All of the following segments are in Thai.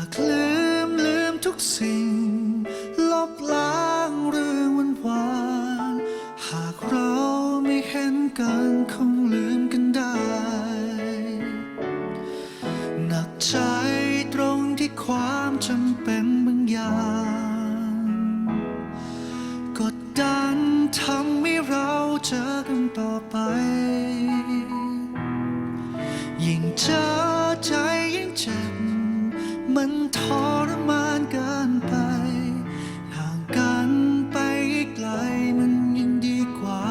ากลืมลืมทุกสิ่ง ลบล้างเรื่องวันวานหากเราไม่เห็นกันคงลืมกันได้ หนักใจตรงที่ความจำเป็นบางอย่างกดดันทำให้เราเจอกันต่อไป มันทรมานเกินไป ห่างกันไปไกลมันยิ่งดีกว่า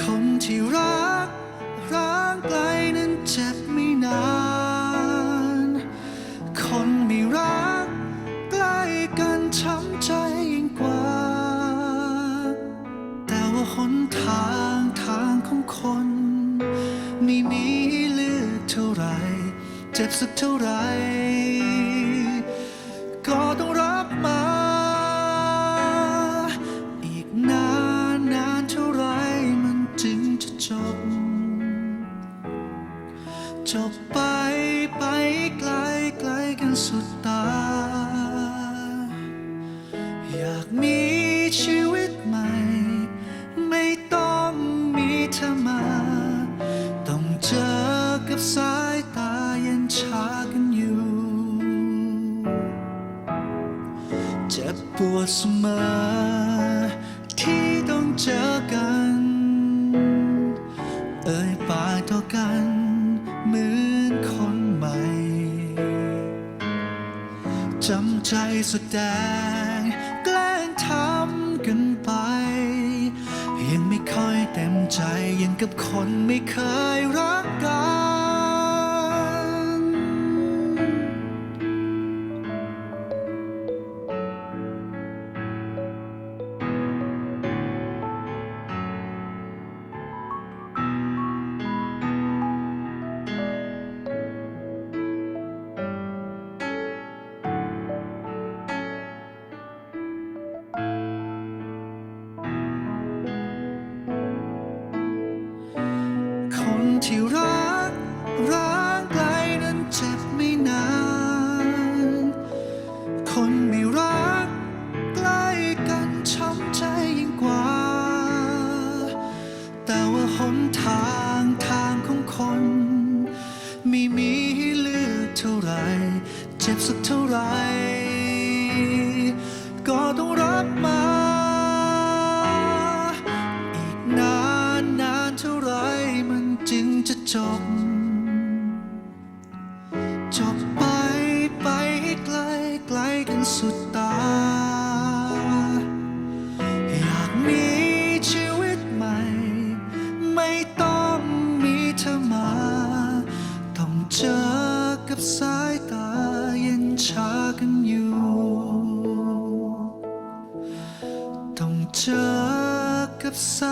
คนที่รักร้างไกลนั้นเจ็บไม่นาน สักเท่าไหรก็ต้องรับมา อีกนานนานเท่าไหรมันจึงจะจบ จบไปไปไกลไกลกันสุดตา เจ็บปวดเสมอที่ต้องเจอกัน เอ่ยปากต่อกันเหมือนคนใหม่จำใจแสดงแกล้งทำกันไป ยังไม่ค่อยเต็มใจยังกับคนไม่เคยรัก เท่าไร เจ็บสักเท่าไหรก็ต้องรับมา อีกนานนานเท่าไรมันจึงจะจบ จบไปไปให้ไกลไกลกันสุดตา กันอยู่ ต้องเจอกับสา